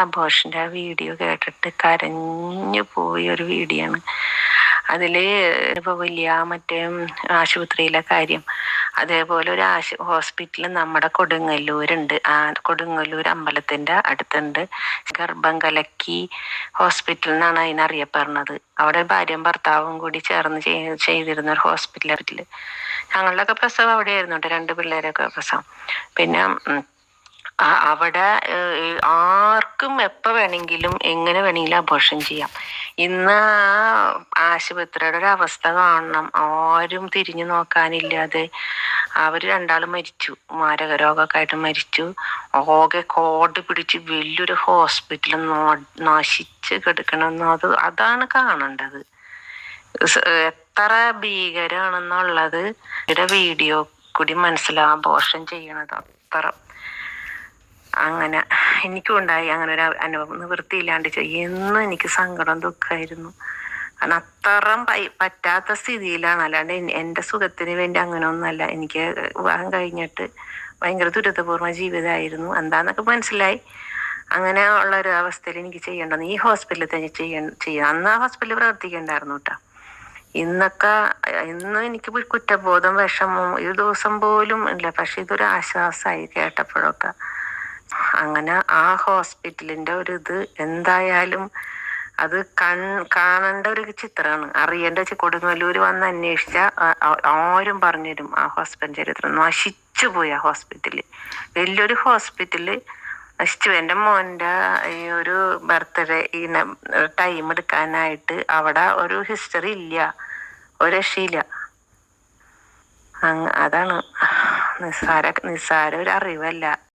അബോഷന്റെ ആ വീഡിയോ കേട്ടിട്ട് കരഞ്ഞു പോയ ഒരു വീഡിയോ ആണ് അതിൽ ഇപ്പോൾ വലിയ മറ്റേ ആശുപത്രിയിലെ കാര്യം. അതേപോലെ ഒരു ആശു ഹോസ്പിറ്റൽ നമ്മുടെ കൊടുങ്ങല്ലൂരുണ്ട്. ആ കൊടുങ്ങല്ലൂർ അമ്പലത്തിന്റെ അടുത്തുണ്ട്. ഗർഭം കലക്കി ഹോസ്പിറ്റൽ എന്നാണ് അതിനറിയപ്പെടുന്നത് അവിടെ ഭാര്യയും ഭർത്താവും കൂടി ചേർന്ന് ചെയ്തിരുന്ന ഒരു ഹോസ്പിറ്റലിൽ ഞങ്ങളുടെയൊക്കെ പ്രസവം അവിടെയായിരുന്നു കേട്ടോ. രണ്ട് പിള്ളേരൊക്കെ പ്രസവം. പിന്നെ അവിടെ ആ- ആർക്കും എപ്പോൾ വേണമെങ്കിലും എങ്ങനെ വേണമെങ്കിലും അബോർഷൻ ചെയ്യാം. ഇന്ന് ആശുപത്രിയുടെ ഒരു അവസ്ഥ കാണണം. ആരും തിരിഞ്ഞു നോക്കാനില്ലാതെ അവർ രണ്ടാളും മരിച്ചു. മാരക രോഗമൊക്കെ ആയിട്ട് മരിച്ചു. ആകെ കോട് പിടിച്ച് വലിയൊരു ഹോസ്പിറ്റൽ നശിച്ച് കിടക്കണമെന്ന് അത് അതാണ് കാണേണ്ടത്. എത്ര ഭീകരമാണെന്നുള്ളത് ഇവിടെ വീഡിയോ കൂടി മനസ്സിലാവാൻ പോഷൻ ചെയ്യണത് അത്ര. അങ്ങനെ. എനിക്കും ഉണ്ടായി അങ്ങനെ ഒരു അനുഭവം നിവൃത്തിയില്ലാണ്ട് ചെയ്യും എന്നും എനിക്ക് സങ്കടം ദുഃഖമായിരുന്നു കാരണം അത്രയും പറ്റാത്ത സ്ഥിതിയിലാണ്. അല്ലാണ്ട് എൻ- എന്റെ സുഖത്തിന് വേണ്ടി അങ്ങനെ ഒന്നല്ല എനിക്ക് വിവാഹം കഴിഞ്ഞിട്ട് ഭയങ്കര ദുരിതപൂർവ ജീവിതമായിരുന്നു. എന്താന്നൊക്കെ മനസ്സിലായി. അങ്ങനെ ഉള്ള ഒരു അവസ്ഥയിൽ എനിക്ക് ചെയ്യേണ്ടത് ഈ ഹോസ്പിറ്റലിൽ തന്നെ ചെയ്യ ചെയ്യാം. അന്ന് ആ ഹോസ്പിറ്റലിൽ പ്രവർത്തിക്കണ്ടായിരുന്നു കേട്ടോ. ഇന്നൊക്കെ ഇന്ന് എനിക്ക് കുറ്റബോധം വിഷമം ഒരു ദിവസം പോലും ഇല്ല. പക്ഷെ ഇതൊരു ആശ്വാസമായി കേട്ടപ്പോഴൊക്കെ. അങ്ങനെ ആ ഹോസ്പിറ്റലിന്റെ ഒരു ഇത് എന്തായാലും അത് കൺ കാണേണ്ട ഒരു ചിത്രമാണ്. അറിയേണ്ട കൊടുങ്ങല്ലൂർ വന്ന് അന്വേഷിച്ച ആരും പറഞ്ഞുതരും ആ ഹോസ്പിറ്റൽ ചരിത്രം. നശിച്ചു പോയി ആ ഹോസ്പിറ്റൽ. വലിയൊരു ഹോസ്പിറ്റൽ നശിച്ചു. എന്റെ മോന്റെ ഈ ഒരു ബർത്ത്ഡേ ഈ ടൈം എടുക്കാനായിട്ട് അവിടെ ഒരു ഹിസ്റ്ററി ഇല്ല. ഒരു രക്ഷയില്ല. അതാണ്. നിസ്സാര നിസ്സാര ഒരു അറിവല്ല.